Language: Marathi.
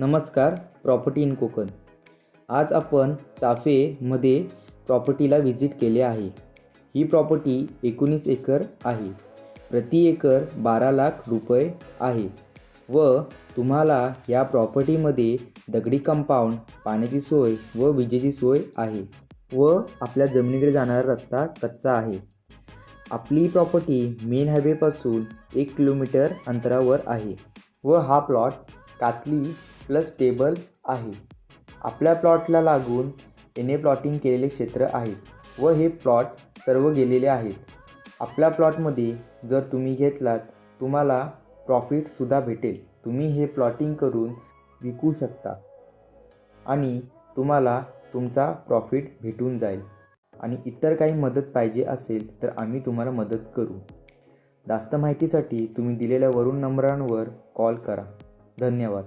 नमस्कार प्रॉपर्टी इन कोकण. आज आपण चाफेमध्ये प्रॉपर्टीला व्हिजिट केले आहे. ही प्रॉपर्टी एकोणीस एकर आहे. प्रति एकर बारा लाख रुपये आहे व तुम्हाला या प्रॉपर्टीमध्ये दगडी कंपाऊंड पाण्याची सोय व विजेची सोय आहे व आपल्या जमिनीकडे जाणारा रस्ता कच्चा आहे. आपली प्रॉपर्टी मेन हायवेपासून एक किलोमीटर अंतरावर आहे व हा प्लॉट कातली प्लस टेबल आहे. आपल्या प्लॉटला लागून एने प्लॉटिंग केलेले क्षेत्र आहे व हे प्लॉट सर्व गेलेले आहेत. आपल्या प्लॉटमध्ये जर तुम्ही घेतलात तुम्हाला प्रॉफिटसुद्धा भेटेल. तुम्ही हे प्लॉटिंग करून विकू शकता आणि तुम्हाला तुमचा प्रॉफिट भेटून जाईल. आणि इतर काही मदत पाहिजे असेल तर आम्ही तुम्हाला मदत करू. जास्त माहितीसाठी तुम्ही दिलेल्या वरून नंबरांवर कॉल करा. धन्यवाद.